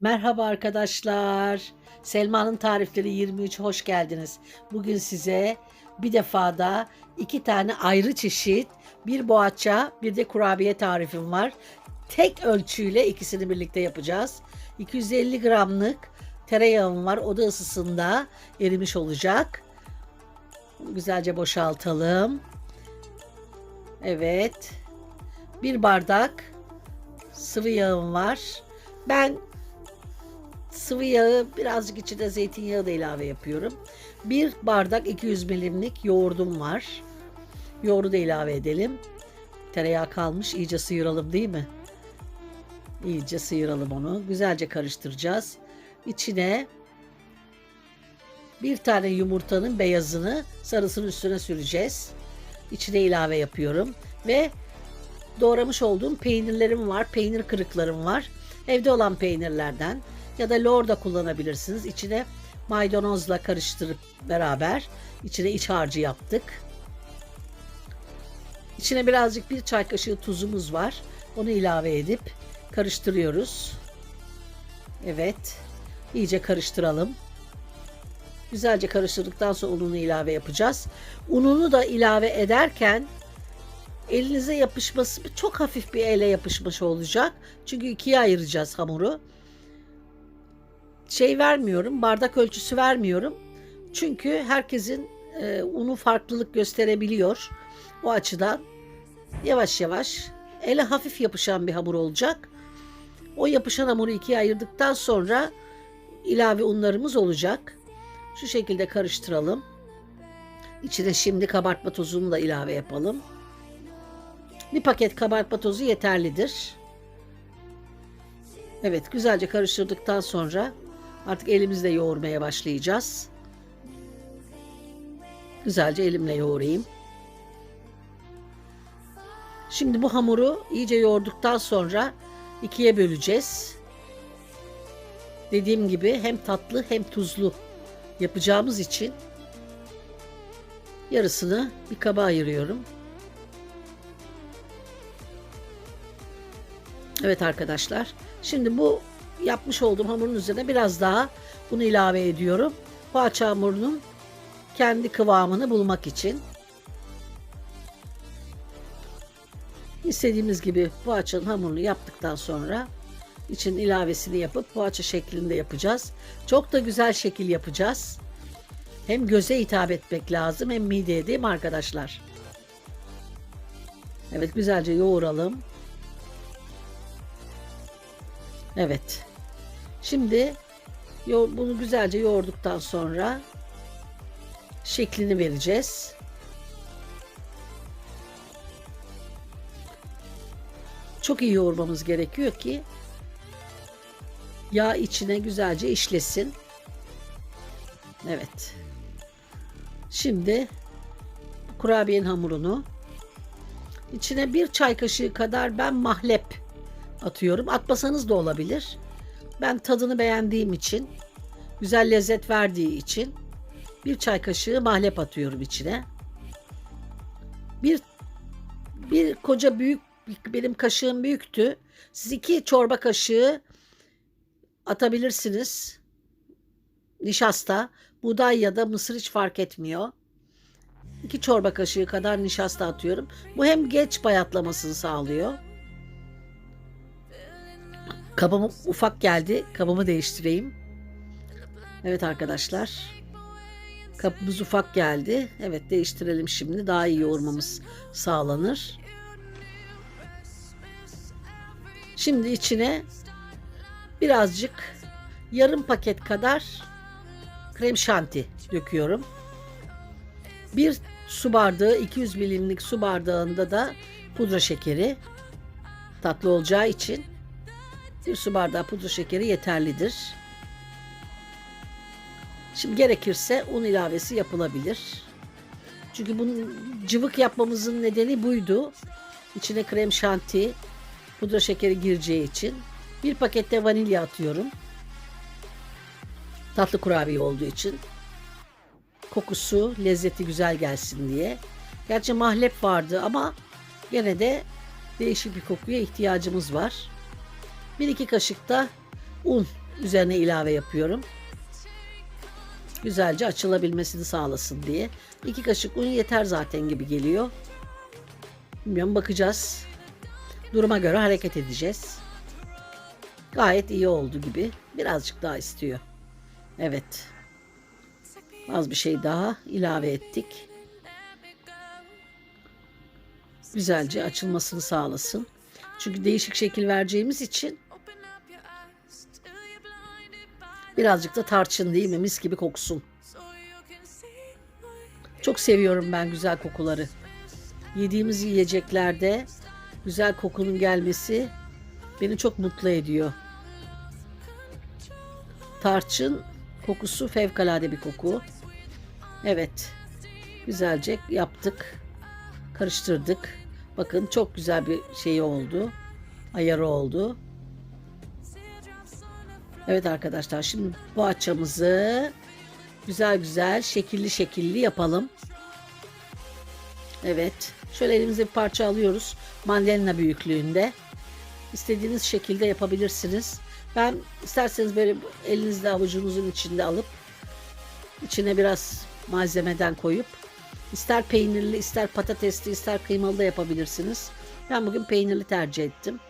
Merhaba arkadaşlar. Selma'nın tarifleri 23 hoş geldiniz. Bugün size bir defada iki tane ayrı çeşit bir boğaça bir de kurabiye tarifim var. Tek ölçüyle ikisini birlikte yapacağız. 250 gramlık tereyağım var. Oda ısısında erimiş olacak. Güzelce boşaltalım. Evet. Bir bardak sıvı yağım var. Ben sıvı yağı birazcık içine zeytinyağı da ilave yapıyorum. Bir bardak 200 milimlik yoğurdum var. Yoğurdu da ilave edelim. Tereyağı kalmış iyice sıyıralım değil mi? İyice sıyıralım onu. Güzelce karıştıracağız. İçine bir tane yumurtanın beyazını sarısının üstüne süreceğiz. İçine ilave yapıyorum ve doğramış olduğum peynirlerim var. Peynir kırıklarım var. Evde olan peynirlerden ya da lor da kullanabilirsiniz. İçine maydanozla karıştırıp beraber içine iç harcı yaptık. İçine birazcık bir çay kaşığı tuzumuz var. Onu ilave edip karıştırıyoruz. Evet. iyice karıştıralım. Güzelce karıştırdıktan sonra ununu ilave yapacağız. Ununu da ilave ederken elinize yapışması çok hafif bir ele yapışmış olacak. Çünkü ikiye ayıracağız hamuru. Şey vermiyorum, bardak ölçüsü vermiyorum. Çünkü herkesin e, unu farklılık gösterebiliyor. O açıdan yavaş yavaş ele hafif yapışan bir hamur olacak. O yapışan hamuru ikiye ayırdıktan sonra ilave unlarımız olacak. Şu şekilde karıştıralım. İçine şimdi kabartma tozunu da ilave yapalım. Bir paket kabartma tozu yeterlidir. Evet güzelce karıştırdıktan sonra artık elimizle yoğurmaya başlayacağız. Güzelce elimle yoğurayım. Şimdi bu hamuru iyice yoğurduktan sonra ikiye böleceğiz. Dediğim gibi hem tatlı hem tuzlu yapacağımız için yarısını bir kaba ayırıyorum. Evet arkadaşlar. Şimdi bu yapmış olduğum hamurun üzerine biraz daha bunu ilave ediyorum. Poğaça hamurunun kendi kıvamını bulmak için. İstediğimiz gibi poğaçanın hamurunu yaptıktan sonra için ilavesini yapıp poğaça şeklinde yapacağız. Çok da güzel şekil yapacağız. Hem göze hitap etmek lazım hem mideye değil mi arkadaşlar? Evet güzelce yoğuralım. Evet. Şimdi bunu güzelce yoğurduktan sonra şeklini vereceğiz. Çok iyi yoğurmamız gerekiyor ki yağ içine güzelce işlesin. Evet. Şimdi kurabiyenin hamurunu içine bir çay kaşığı kadar ben mahlep atıyorum. Atmasanız da olabilir. Ben tadını beğendiğim için, güzel lezzet verdiği için bir çay kaşığı mahlep atıyorum içine. Bir bir koca büyük benim kaşığım büyüktü. Siz iki çorba kaşığı atabilirsiniz. Nişasta, buğday ya da mısır hiç fark etmiyor. İki çorba kaşığı kadar nişasta atıyorum. Bu hem geç bayatlamasını sağlıyor. Kabım ufak geldi. Kabımı değiştireyim. Evet arkadaşlar. Kapımız ufak geldi. Evet değiştirelim şimdi. Daha iyi yoğurmamız sağlanır. Şimdi içine birazcık yarım paket kadar krem şanti döküyorum. Bir su bardağı 200 milimlik su bardağında da pudra şekeri tatlı olacağı için bir su bardağı pudra şekeri yeterlidir. Şimdi gerekirse un ilavesi yapılabilir. Çünkü bunun cıvık yapmamızın nedeni buydu. İçine krem şanti, pudra şekeri gireceği için. Bir pakette vanilya atıyorum. Tatlı kurabiye olduğu için. Kokusu, lezzeti güzel gelsin diye. Gerçi mahlep vardı ama gene de değişik bir kokuya ihtiyacımız var. 1-2 kaşık da un üzerine ilave yapıyorum. Güzelce açılabilmesini sağlasın diye. İki kaşık un yeter zaten gibi geliyor. Bilmiyorum bakacağız. Duruma göre hareket edeceğiz. Gayet iyi oldu gibi. Birazcık daha istiyor. Evet. Az bir şey daha ilave ettik. Güzelce açılmasını sağlasın. Çünkü değişik şekil vereceğimiz için birazcık da tarçın değil mi? Mis gibi koksun. Çok seviyorum ben güzel kokuları. Yediğimiz yiyeceklerde güzel kokunun gelmesi beni çok mutlu ediyor. Tarçın kokusu fevkalade bir koku. Evet. Güzelce yaptık. Karıştırdık. Bakın çok güzel bir şey oldu. Ayarı oldu. Evet arkadaşlar şimdi poğaçamızı güzel güzel şekilli şekilli yapalım. Evet. Şöyle elimize bir parça alıyoruz. Mandalina büyüklüğünde. İstediğiniz şekilde yapabilirsiniz. Ben isterseniz böyle elinizde avucunuzun içinde alıp içine biraz malzemeden koyup ister peynirli, ister patatesli, ister kıymalı da yapabilirsiniz. Ben bugün peynirli tercih ettim.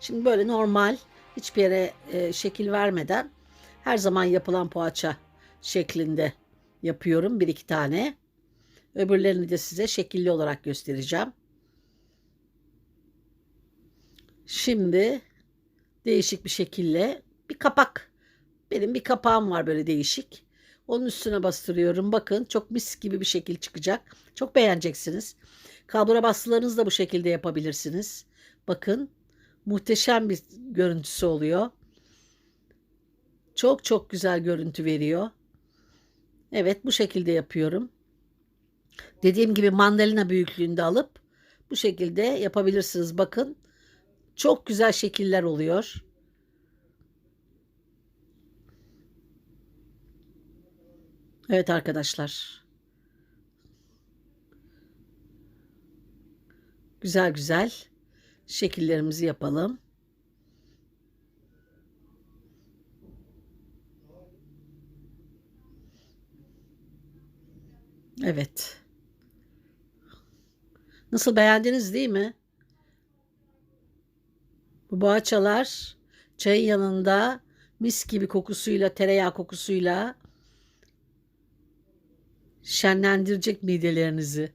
Şimdi böyle normal hiçbir yere e, şekil vermeden her zaman yapılan poğaça şeklinde yapıyorum. Bir iki tane. Öbürlerini de size şekilli olarak göstereceğim. Şimdi değişik bir şekilde bir kapak. Benim bir kapağım var böyle değişik. Onun üstüne bastırıyorum. Bakın çok mis gibi bir şekil çıkacak. Çok beğeneceksiniz. Kalbura bastılarınızı da bu şekilde yapabilirsiniz. Bakın muhteşem bir görüntüsü oluyor. Çok çok güzel görüntü veriyor. Evet bu şekilde yapıyorum. Dediğim gibi mandalina büyüklüğünde alıp bu şekilde yapabilirsiniz. Bakın çok güzel şekiller oluyor. Evet arkadaşlar. Güzel güzel şekillerimizi yapalım. Evet. Nasıl beğendiniz değil mi? Bu boğaçalar çayın yanında mis gibi kokusuyla, tereyağı kokusuyla şenlendirecek midelerinizi.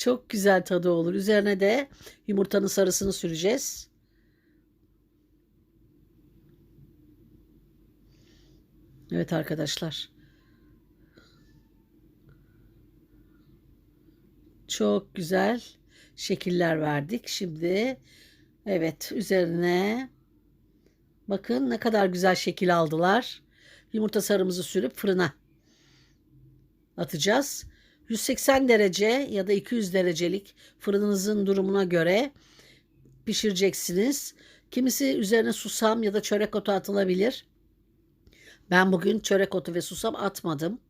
Çok güzel tadı olur. Üzerine de yumurtanın sarısını süreceğiz. Evet arkadaşlar. Çok güzel şekiller verdik. Şimdi evet üzerine bakın ne kadar güzel şekil aldılar. Yumurta sarımızı sürüp fırına atacağız. 180 derece ya da 200 derecelik fırınınızın durumuna göre pişireceksiniz. Kimisi üzerine susam ya da çörek otu atılabilir. Ben bugün çörek otu ve susam atmadım.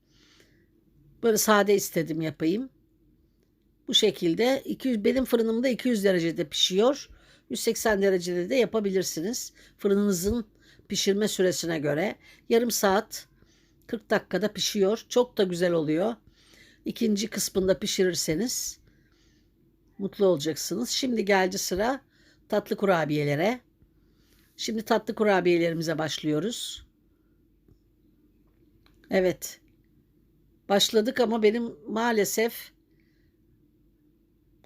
Böyle sade istedim yapayım. Bu şekilde 200 benim fırınımda 200 derecede pişiyor. 180 derecede de yapabilirsiniz. Fırınınızın pişirme süresine göre yarım saat 40 dakikada pişiyor. Çok da güzel oluyor. İkinci kısmında pişirirseniz mutlu olacaksınız. Şimdi geldi sıra tatlı kurabiyelere. Şimdi tatlı kurabiyelerimize başlıyoruz. Evet. Başladık ama benim maalesef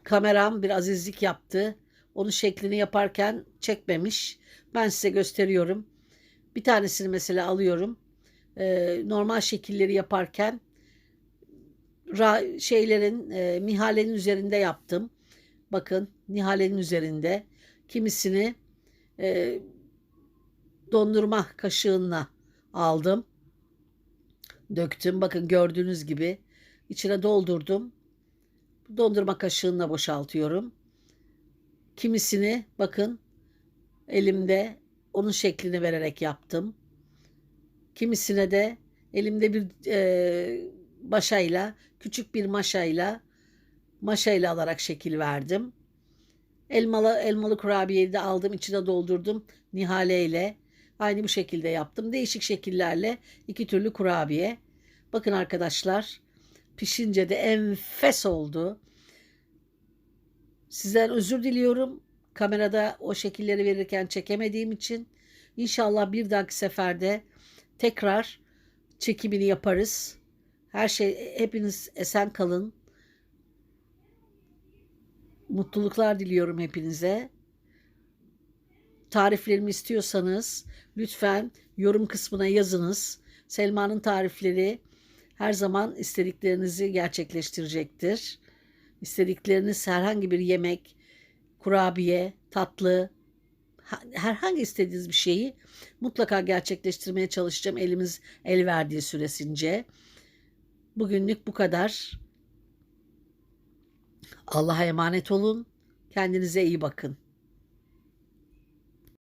kameram bir azizlik yaptı. Onun şeklini yaparken çekmemiş. Ben size gösteriyorum. Bir tanesini mesela alıyorum. Ee, normal şekilleri yaparken şeylerin e, Nihale'nin üzerinde yaptım. Bakın Nihale'nin üzerinde. Kimisini e, dondurma kaşığına aldım. Döktüm. Bakın gördüğünüz gibi içine doldurdum. Dondurma kaşığına boşaltıyorum. Kimisini bakın elimde onun şeklini vererek yaptım. Kimisine de elimde bir e, başayla, küçük bir maşayla, maşayla alarak şekil verdim. Elmalı elmalı kurabiyeyi de aldım, içine doldurdum Nihale ile. Aynı bu şekilde yaptım. Değişik şekillerle iki türlü kurabiye. Bakın arkadaşlar pişince de enfes oldu. Sizden özür diliyorum. Kamerada o şekilleri verirken çekemediğim için. İnşallah bir dahaki seferde tekrar çekimini yaparız. Her şey hepiniz esen kalın. Mutluluklar diliyorum hepinize. Tariflerimi istiyorsanız lütfen yorum kısmına yazınız. Selma'nın tarifleri her zaman istediklerinizi gerçekleştirecektir. İstedikleriniz herhangi bir yemek, kurabiye, tatlı, ha- herhangi istediğiniz bir şeyi mutlaka gerçekleştirmeye çalışacağım elimiz el verdiği süresince. Bugünlük bu kadar. Allah'a emanet olun. Kendinize iyi bakın.